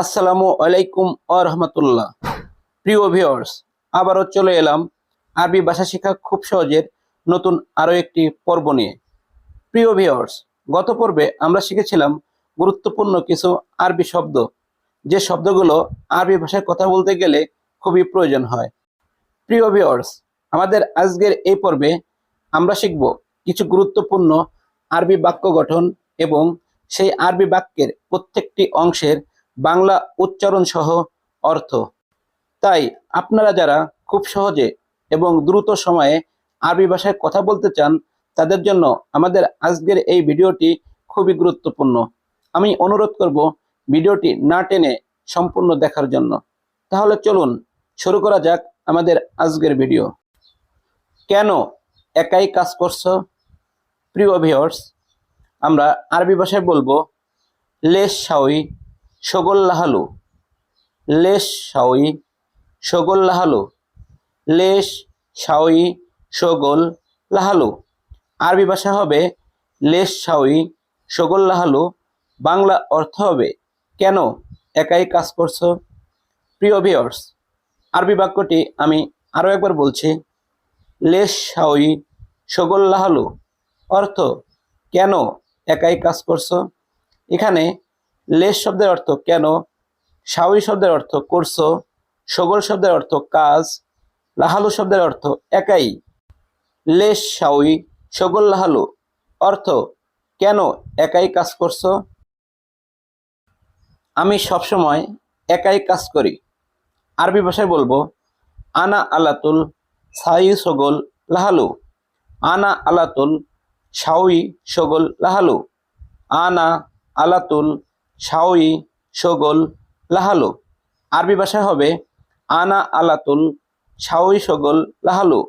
আসসালামু আলাইকুম আ রহমতুল্লাহ। প্রিয় ভিউয়ার্স, আবারও চলে এলাম আরবি ভাষা শেখা খুব সহজের নতুন আরও একটি পর্ব নিয়ে। প্রিয় ভিউয়ার্স, গত পর্বে আমরা শিখেছিলাম গুরুত্বপূর্ণ কিছু আরবি শব্দ, যে শব্দগুলো আরবি ভাষায় কথা বলতে গেলে খুবই প্রয়োজন হয়। প্রিয় ভিউয়ার্স, আমাদের আজকের এই পর্বে আমরা শিখব কিছু গুরুত্বপূর্ণ আরবি বাক্য গঠন এবং সেই আরবি বাক্যের প্রত্যেকটি অংশের বাংলা উচ্চারণ সহ অর্থ। তাই আপনারা যারা খুব সহজে এবং দ্রুত সময়ে আরবি ভাষায় কথা বলতে চান, তাদের জন্য আমাদের আজকের এই ভিডিওটি খুবই গুরুত্বপূর্ণ। আমি অনুরোধ করব ভিডিওটি না টেনে সম্পূর্ণ দেখার জন্য। তাহলে চলুন শুরু করা যাক আমাদের আজকের ভিডিও। কেন একাই কাজ করছ? প্রিয় ভিউয়ার্স আমরা আরবি ভাষায় বলব লেস শাওই। সগোল লাহালু, লেশ শাওই সগোল লাহালু, লেশ শাওই সগোল লাহালু। আরবি ভাষা হবে লেশ শাওই সগোল লাহালু। বাংলা অর্থ হবে, কেন একাই কাজ করছ? প্রিয় ভিউয়ার্স আরবি বাক্যটি আমি আরও একবার বলছি। লেশ শাওই সগোল লাহালু, অর্থ, কেন একাই কাজ করছ? এখানে লেশ শব্দের অর্থ কেন? শাওই শব্দের অর্থ করছ, সগল শব্দের অর্থ কাজ, লাহালু শব্দের অর্থ একাই। লেশ শাওই সগল লাহালু, অর্থ কেন একাই কাজ করছ? আমি সবসময় একাই কাজ করি। আরবি ভাষায় বলব, আনা আলাতুল সাই সগল লাহালু। আনা আলাতুল শাওই সগল লাহালু। আনা আলাতুল শাওই সগল লাহালু। আরবি ভাষায় হবে আনা আলাতুল শাওই সগল লাহালু।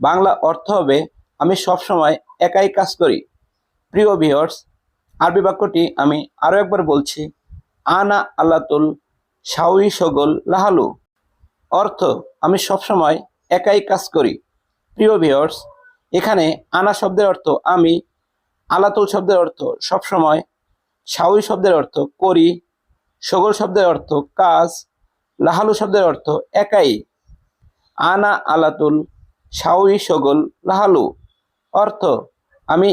বাংলা অর্থ হবে, আমি সবসময় একাই কাজ করি। প্রিয় ভিউয়ার্স আরবি বাক্যটি আমি আরও একবার বলছি, আনা আলাতুল শাওই সগল লাহালু। অর্থ, আমি সবসময় একাই কাজ করি। প্রিয় ভিউয়ার্স এখানে আনা শব্দের অর্থ আমি, আলাতুল শব্দের অর্থ সবসময় শাওই শব্দের অর্থ করি, সগল শব্দের অর্থ কাজ, লাহালু শব্দের অর্থ একাই। আনা আলাতুল শাওই সগল লাহালু অর্থ আমি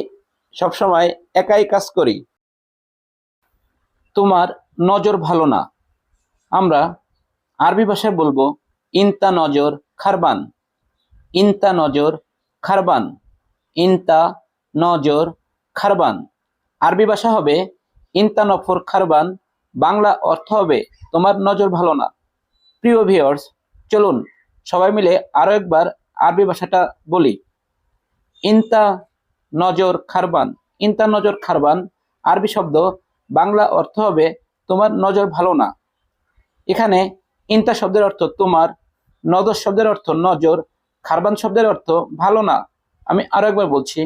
সবসময় একাই কাজ করি। তোমার নজর ভালো না। আমরা আরবি ভাষায় বলব ইনতা নজর খারবান। ইনতা নজর খারবান। ইনতা নজর খারবান। আরবি ভাষা হবে ইনতা নফর খারবান বাংলা অর্থ হবে তোমার নজর ভালো না। প্রিয় ভিউয়ার্স চলুন সবাই মিলে আরও একবার আরবি ভাষাটা বলি। ইনতা নজর খারবান ইনতা নজর খারবান আরবি শব্দ বাংলা অর্থ হবে তোমার নজর ভালো না। এখানে ইন্তা শব্দের অর্থ তোমার নজর শব্দের অর্থ নজর খারবান শব্দের অর্থ ভালো না। আমি আরও একবার বলছি,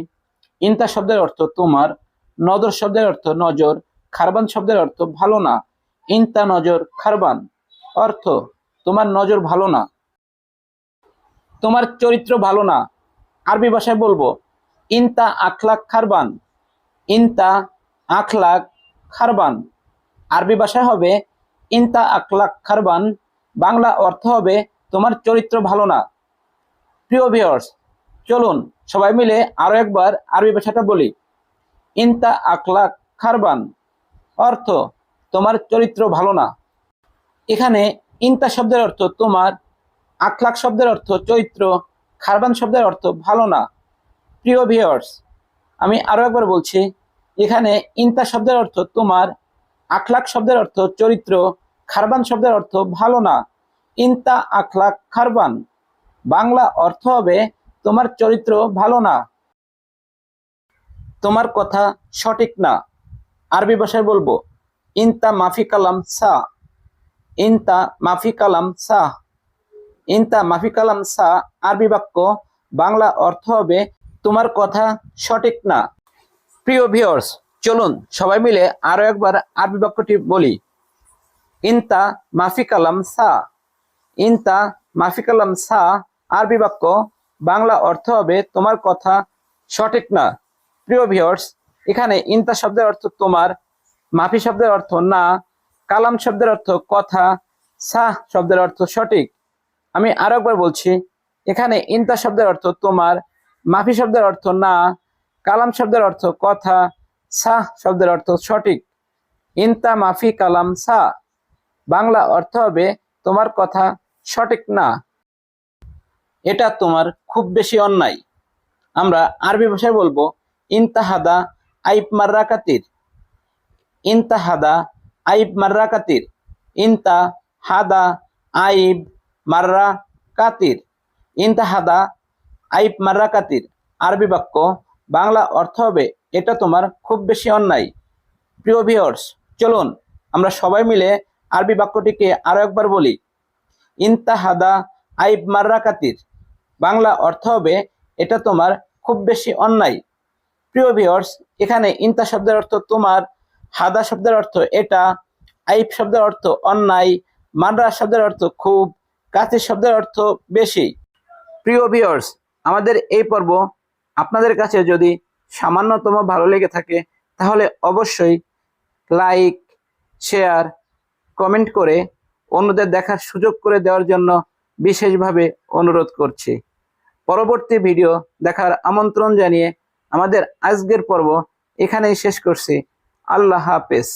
ইন্তা শব্দের অর্থ তোমার নজর শব্দের অর্থ নজর খারবান শব্দের অর্থ ভালো না। ইনতা নজর খারবান। অর্থ, তোমার নজর ভালো না। তোমার চরিত্র ভালো না। আরবি ভাষায় বলব, ইনতা আখলাক খারবান। ইনতা আখলাক খারবান। আরবি ভাষায় হবে, ইনতা আখলাক খারবান। বাংলা অর্থ হবে, তোমার চরিত্র ভালো না। প্রিয় ভিউয়ার্স চলুন সবাই মিলে আরও একবার আরবি ভাষাটা বলি। ইনতা আখলাক খারবান। অর্থ, তোমার চরিত্র ভালো না। এখানে ইনতা শব্দের অর্থ তোমার আখলাক শব্দের অর্থ চরিত্র খারবান শব্দের অর্থ ভালো না। প্রিয় ভিউয়ার্স আমি আরও একবার বলছি, এখানে ইনতা শব্দের অর্থ তোমার আখলাক শব্দের অর্থ চরিত্র, খারবান শব্দের অর্থ ভালো না। ইনতা আখলাক খারবান। বাংলা অর্থ হবে তোমার চরিত্র ভালো না। তোমার কথা সঠিক না। আরবি ভাষায় বলব, ইনতা মাফি কালাম সা, ইনতা মাফি কালাম সা, ইনতা মাফি কালাম সা, আরবি বাক্য, বাংলা অর্থ হবে, তোমার কথা সঠিক না। প্রিয় ভিউয়ার্স চলুন সবাই মিলে আরও একবার আরবি বাক্যটি বলি, ইনতা মাফি কালাম সা, ইনতা মাফি কালাম সা, আরবি বাক্য, বাংলা অর্থ হবে, তোমার কথা সঠিক না। প্রিয় ভিউয়ার্স এখানে ইন্তা শব্দের অর্থ তোমার, মাফি শব্দের অর্থ না, কালাম শব্দের অর্থ কথা, সাহ শব্দের অর্থ সঠিক। আমি আরও একবার বলছি, এখানে ইন্তা শব্দের অর্থ তোমার, মাফি শব্দের অর্থ না, কালাম শব্দের অর্থ কথা, সাহ শব্দের অর্থ সঠিক। ইন্তা, মাফি, কালাম সা বাংলা অর্থ হবে তোমার কথা সঠিক না। এটা তোমার খুব বেশি অন্যায়। আমরা আরবি ভাষায় বলব, ইন্তাহাদা আইব মার্রা কাতির। ইন্তাহাদা আইব মার্রা কাতির। ইনতা হাদা আইব মার্রা কাতির। ইন্তাহাদা আইব মার্রা কাতির। আরবি বাক্য, বাংলা অর্থ হবে, এটা তোমার খুব বেশি অন্যায়। প্রিয় ভিওর্স চলুন, আমরা সবাই মিলে আরবি বাক্যটিকে আরও একবার বলি। ইন্তাহাদা আইব মার্রা কাতির। বাংলা অর্থ হবে, এটা তোমার খুব বেশি অন্যায়। প্রিয় ভিওর্স এখানে ইন্তা শব্দের অর্থ তোমার, হাদা শব্দের অর্থ এটা আইব শব্দের অর্থ অন্যায় মানরা শব্দের অর্থ খুব কাতির শব্দের অর্থ বেশি। প্রিয় ভিওর্স আমাদের এই পর্ব আপনাদের কাছে যদি সামান্যতম ভালো লেগে থাকে, তাহলে অবশ্যই লাইক শেয়ার কমেন্ট করে অন্যদের দেখার সুযোগ করে দেওয়ার জন্য বিশেষভাবে অনুরোধ করছি। পরবর্তী ভিডিও দেখার আমন্ত্রণ জানিয়ে আমাদের আজকের পর্ব এখানেই শেষ করছি। আল্লাহ হাফেজ।